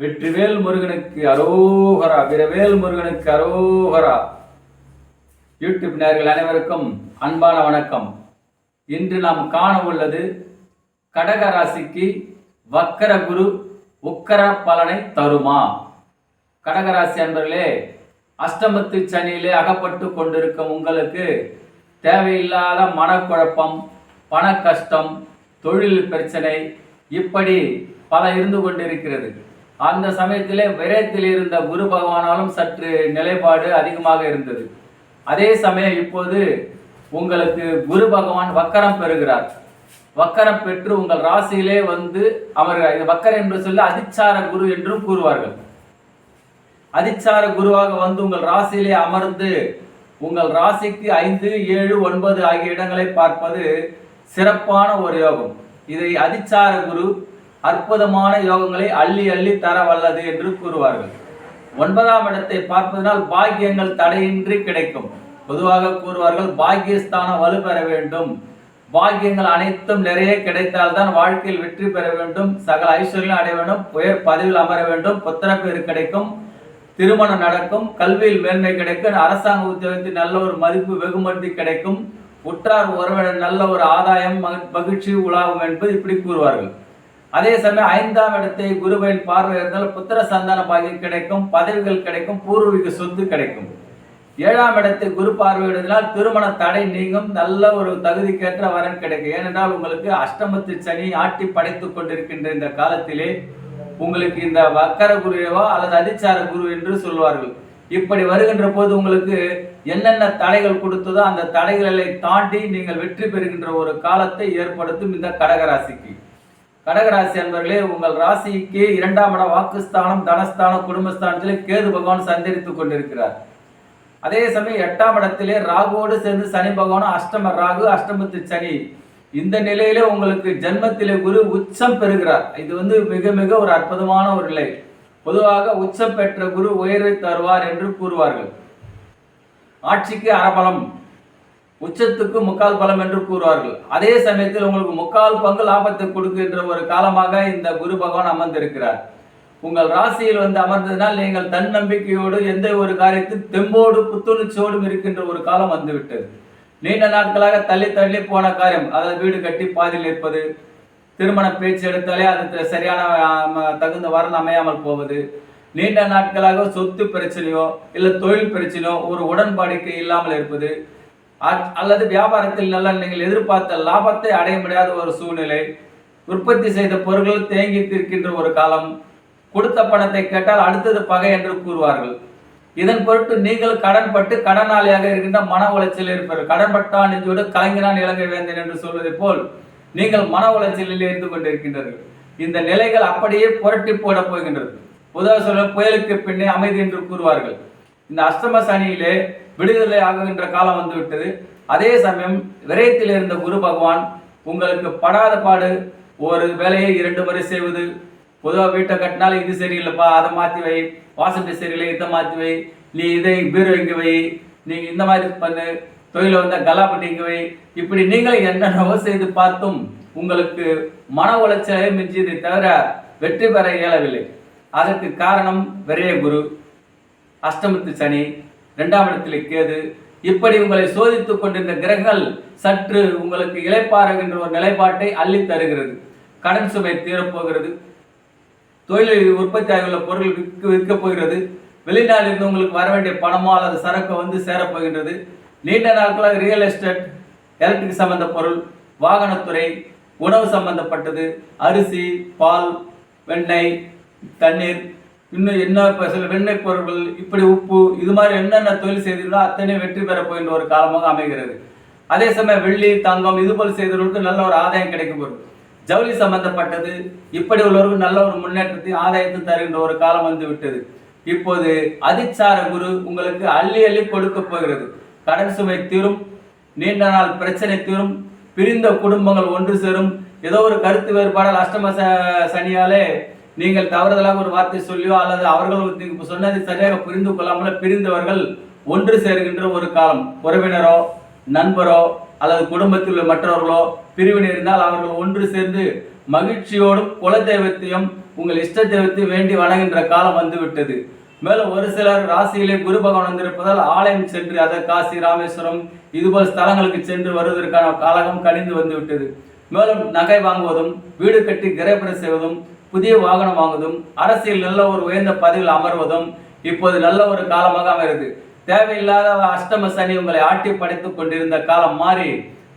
வெற்றிவேல் முருகனுக்கு அரோகரா வீரவேல் முருகனுக்கு அரோகரா யூடியூப் நேர்கள் அனைவருக்கும் அன்பான வணக்கம். இன்று நாம் காண உள்ளது கடக ராசிக்கு வக்கர குரு உக்கர பலனை தருமா? கடகராசி அன்பர்களே அஷ்டமத்து சனியிலே அகப்பட்டு கொண்டிருக்கும் உங்களுக்கு தேவையில்லாத மனக்குழப்பம் பண கஷ்டம் தொழில் பிரச்சனை இப்படி பல இருந்து கொண்டிருக்கிறது. அந்த சமயத்திலே விரயத்தில் இருந்த குரு பகவானாலும் சற்று நிலைப்பாடு அதிகமாக இருந்தது. அதே சமயம் இப்போது உங்களுக்கு குரு பகவான் வக்கரம் பெறுகிறார். வக்கரம் பெற்று உங்கள் ராசியிலே வந்து அவர்கள் வக்கரம் என்று சொல்லி அதிச்சார குரு என்றும் கூறுவார்கள். அதிச்சார குருவாக வந்து உங்கள் ராசியிலே அமர்ந்து உங்கள் ராசிக்கு ஐந்து ஏழு ஒன்பது ஆகிய இடங்களை பார்ப்பது சிறப்பான ஒரு யோகம். இதை அதிச்சார குரு அற்புதமான யோகங்களை அள்ளி அள்ளி தர வல்லது என்று கூறுவார்கள். ஒன்பதாம் இடத்தை பார்ப்பதனால் பாக்கியங்கள் தடையின்றி கிடைக்கும். பொதுவாக கூறுவார்கள் பாக்கியஸ்தானம் வலுப்பெற வேண்டும். பாக்கியங்கள் அனைத்தும் நிறைய கிடைத்தால்தான் வாழ்க்கையில் வெற்றி பெற வேண்டும். சகல ஐஸ்வர்யம் அடைய வேண்டும். உயர் பதவியில் அமர வேண்டும். புத்திர கிடைக்கும். திருமணம் நடக்கும். கல்வியில் மேன்மை கிடைக்கும். அரசாங்க உத்தியோகத்தில் நல்ல ஒரு மதிப்பு வெகுமதி கிடைக்கும். உற்றார் உறவினர் நல்ல ஒரு ஆதாயம் மகிழ்- மகிழ்ச்சி உலாவும் என்பது இப்படி கூறுவார்கள். அதே சமயம் ஐந்தாம் இடத்தை குருவின் பார்வை இருந்தால் புத்திர சந்தான பாகியம் கிடைக்கும் பதவிகள் கிடைக்கும் பூர்வீக சொத்து கிடைக்கும். ஏழாம் இடத்தை குரு பார்வையிடுவதனால் திருமண தடை நீங்கும் நல்ல ஒரு தகுதிக்கேற்ற வரன் கிடைக்கும். ஏனென்றால் உங்களுக்கு அஷ்டமத்து சனி ஆட்டி படைத்துக் கொண்டிருக்கின்ற இந்த காலத்திலே உங்களுக்கு இந்த வக்கர குருவோ அல்லது அதிச்சார குரு என்று சொல்வார்கள். இப்படி வருகின்ற போது உங்களுக்கு என்னென்ன தடைகள் கொடுத்ததோ அந்த தடைகளை தாண்டி நீங்கள் வெற்றி பெறுகின்ற ஒரு காலத்தை ஏற்படுத்தும் இந்த கடகராசிக்கு. கடகராசி அன்பர்களே உங்கள் ராசிக்கு இரண்டாம் இட வாக்குஸ்தானம் தனஸ்தானம் குடும்பஸ்தானத்தில் கேது பகவான் சந்தரித்துக் கொண்டிருக்கிறார். அதே சமயம் எட்டாம் இடத்திலே ராகுவோடு சேர்ந்து சனி பகவானும் அஷ்டம ராகு அஷ்டமத்து சனி. இந்த நிலையிலே உங்களுக்கு ஜென்மத்திலே குரு உச்சம் பெறுகிறார். இது வந்து மிக மிக ஒரு அற்புதமான ஒரு நிலை. பொதுவாக உச்சம் பெற்ற குரு உயர்வை தருவார் என்று கூறுவார்கள். ஆட்சிக்கு அரபலம் உச்சத்துக்கு முக்கால் பலம் என்று கூறுவார்கள். அதே சமயத்தில் உங்களுக்கு முக்கால் பங்கு லாபத்தை கொடுக்கின்ற ஒரு காலமாக இந்த குரு பகவான் அமர்ந்திருக்கிறார். உங்கள் ராசியில் வந்து அமர்ந்ததினால் நீங்கள் தன்னம்பிக்கையோடு எந்த ஒரு காரியத்தில் தெம்போடு புத்துணர்ச்சியோடும் இருக்கின்ற ஒரு காலம் வந்துவிட்டது. நீண்ட நாட்களாக தள்ளி தள்ளி போன காரியம் அதாவது வீடு கட்டி பாதியில் இருப்பது திருமண பேச்சு எடுத்தாலே அது சரியான தகுந்த வரன் அமையாமல் போவது நீண்ட நாட்களாக சொத்து பிரச்சனையோ இல்லை தொழில் பிரச்சனையோ ஒரு உடன்பாடிக்கை இல்லாமல் இருப்பது அல்லது வியாபாரத்தில் நல்ல நீங்கள் எதிர்பார்த்த லாபத்தை அடைய முடியாத ஒரு சூழ்நிலை உற்பத்தி செய்த பொருட்கள் தேங்கி நிற்கின்ற ஒரு காலம் கொடுத்த பணத்தை கேட்டால் அடுத்தது பகை என்று கூறுவார்கள். இதன் பொருட்டு நீங்கள் கடன்பட்டு கடனாளியாக இருக்கின்ற மன உளைச்சல் இருப்பீர்கள். கடன்பட்டான் நெஞ்சோடு கலங்கினான் இலங்கை வேந்தன் என்று சொல்வதைப் போல் நீங்கள் மன உளைச்சலில் இருந்து கொண்டிருக்கின்றீர்கள். இந்த நிலைகள் அப்படியே புரட்டி போட போகின்றது. பொதுவாக சொல்ல புயலுக்கு பின்னே அமைதி என்று கூறுவார்கள். இந்த அஷ்டம சனியிலே விடுதலை ஆகுகின்ற காலம் வந்துவிட்டது. அதே சமயம் விரயத்தில் இருந்த குரு பகவான் உங்களுக்கு படாத பாடு ஒரு வேலையை இரண்டு முறை செய்வது பொதுவாக வீட்டை கட்டினாலும் இது சரியில்லைப்பா அதை மாற்றி வை வாசல் சரியில்லை இதை மாற்றி வை நீ இதை பீரோ இங்கே வை நீ இந்த மாதிரி பண்ணு தொழில் வந்த கலாப்பட்டி இங்கே வை இப்படி நீங்கள் என்னென்னவோ செய்து பார்த்தும் உங்களுக்கு மன உளைச்சலை மிஞ்சியதை தவிர வெற்றி பெற இயலவில்லை. அதற்கு காரணம் விரைய குரு அஷ்டமத்து சனி இரண்டாம் இடத்திலே கேது இப்படி உங்களை சோதித்துக் கொண்டிருந்த கிரகங்கள் சற்று உங்களுக்கு இளைப்பாறுகின்ற ஒரு நிலைப்பாட்டை அள்ளி தருகிறது. கடன் சுமை தீரப்போகிறது. தொழிலில் உற்பத்தி ஆகியுள்ள பொருள் விற்க விற்கப் போகிறது. வெளிநாட்டில் இருந்து உங்களுக்கு வர வேண்டிய பணமோ அல்லது சரக்கு வந்து சேரப்போகின்றது நீண்ட நாட்களாக ரியல் எஸ்டேட் எலக்ட்ரிக் சம்பந்த பொருள் வாகனத்துறை உணவு சம்பந்தப்பட்டது. அரிசி பால் வெண்ணெய் தண்ணீர் இன்னும் என்ன இப்போ சில வெண்ணெய் பொருட்கள் இப்படி உப்பு இது மாதிரி என்னென்ன தொழில் செய்தீர்களோ அத்தனை வெற்றி பெற போகின்ற ஒரு காலமாக அமைகிறது. அதே சமயம் வெள்ளி தங்கம் இது போல் செய்தவர்களுக்கு நல்ல ஒரு ஆதாயம் கிடைக்க போகுது. ஜவுளி சம்பந்தப்பட்டது இப்படி உள்ளவர்கள் நல்ல ஒரு முன்னேற்றத்தை ஆதாயத்தை தருகின்ற ஒரு காலம் வந்து விட்டது. இப்போது அதிச்சார குரு உங்களுக்கு அள்ளி அள்ளி கொடுக்க போகிறது. கடன் சுமை தீரும் நீண்ட நாள் பிரச்சனை தீரும் பிரிந்த குடும்பங்கள் ஒன்று சேரும். ஏதோ ஒரு கருத்து வேறுபாடால் அஷ்டம ச- சனியாலே நீங்கள் தவறுதலாக ஒரு வார்த்தை சொல்லியோ அல்லது அவர்கள் சொன்னதை சரியாக புரிந்து கொள்ளாமல் பிரிந்தவர்கள் ஒன்று சேர்கின்ற ஒரு காலம். உறவினரோ நண்பரோ அல்லது குடும்பத்தில் உள்ள மற்றவர்களோ பிரிவினை இருந்தால் அவர்கள் ஒன்று சேர்ந்து மகிழ்ச்சியோடும் குல தெய்வத்தையும் உங்கள் இஷ்ட தெய்வத்தையும் வேண்டி வணங்குகின்ற காலம் வந்து விட்டது மேலும் ஒரு சிலர் ராசியிலே குரு பகவான் வந்திருப்பதால் ஆலயம் சென்று அதை காசி ராமேஸ்வரம் இதுபோல் ஸ்தலங்களுக்கு சென்று வருவதற்கான காலகம் கழிந்து வந்துவிட்டது. மேலும் நகை வாங்குவதும் வீடு கட்டி கிரகப்பிரவேசம் செய்வதும் புதிய வாகனம் வாங்குவதும் அரசியல் நல்ல ஒரு உயர்ந்த பதவியில் அமர்வதும் இப்போது நல்ல ஒரு காலமாக அமைகிறது. தேவையில்லாத அஷ்டம சனி உங்களை ஆட்டி படைத்துக் கொண்டிருந்த காலம் மாறி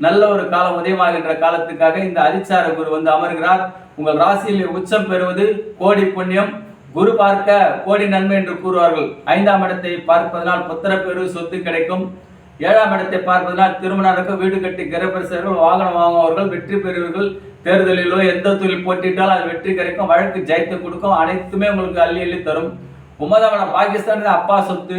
நல்ல ஒரு காலம் உதயமாகின்ற காலத்துக்காக இந்த அதிச்சார குரு வந்து அமர்கிறார். உங்கள் ராசியில் உச்சம் பெறுவது கோடி புண்ணியம். குரு பார்க்க கோடி நன்மை என்று கூறுவார்கள். ஐந்தாம் இடத்தை பார்ப்பதனால் புத்திரப்பேரு சொத்து கிடைக்கும். ஏழாம் இடத்தை பார்ப்பதனால் திருமணம் வீடு கட்டி கிரகப்பரிசர்கள் வாகனம் வாங்குவார்கள் வெற்றி பெறுவீர்கள். தேர்தலிலோ எந்த தொழில் போட்டிட்டாலும் அது வெற்றி கிடைக்கும் வழக்கு ஜெயித்து கொடுக்கும் அனைத்துமே உங்களுக்கு அள்ளி அள்ளி தரும். ஒன்பதாம் பாகிஸ்தான் அப்பா சொத்து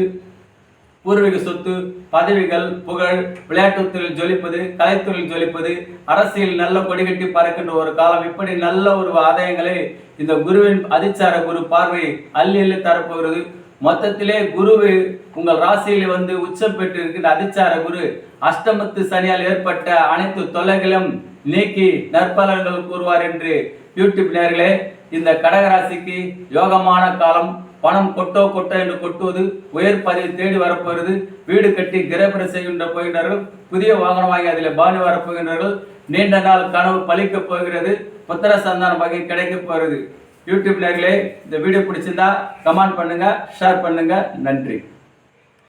பூர்வீக சொத்து பதவிகள் புகழ் விளையாட்டுத் தொழில் ஜொலிப்பது கலைத்தொழில் ஜொலிப்பது அரசியல் நல்ல கொடிகட்டி பறக்கின்ற ஒரு காலம். இப்படி நல்ல ஒரு ஆதாயங்களை இந்த குருவின் அதிச்சார குரு பார்வை அள்ளி அள்ளி தரப்போகிறது. மொத்தத்திலே குருவு உங்கள் ராசியில் வந்து உச்சம் பெற்று இருக்கின்ற அதிச்சார குரு அஷ்டமத்து சனியால் ஏற்பட்ட அனைத்து தொல்லைகளும் நீக்கி நற்பலன்கள் கூறுவார் என்று யூடியூப் நேர்களே இந்த கடகராசிக்கு யோகமான காலம் பணம் கொட்டோ கொட்டோ என்று கொட்டுவது உயர் பதவி தேடி வரப்போகிறது வீடு கட்டி கிரகப்பட செய்கின்ற போகின்றார்கள் புதிய வாகனம் வாங்கி அதில் பாணி வரப்போகின்றார்கள் நீண்ட நாள் கனவு பழிக்கப் போகிறது புத்திர சந்தான வகை கிடைக்கப் போகிறது. யூடியூப் நேர்களே இந்த வீடியோ பிடிச்சிருந்தா கமெண்ட் பண்ணுங்க ஷேர் பண்ணுங்க நன்றி.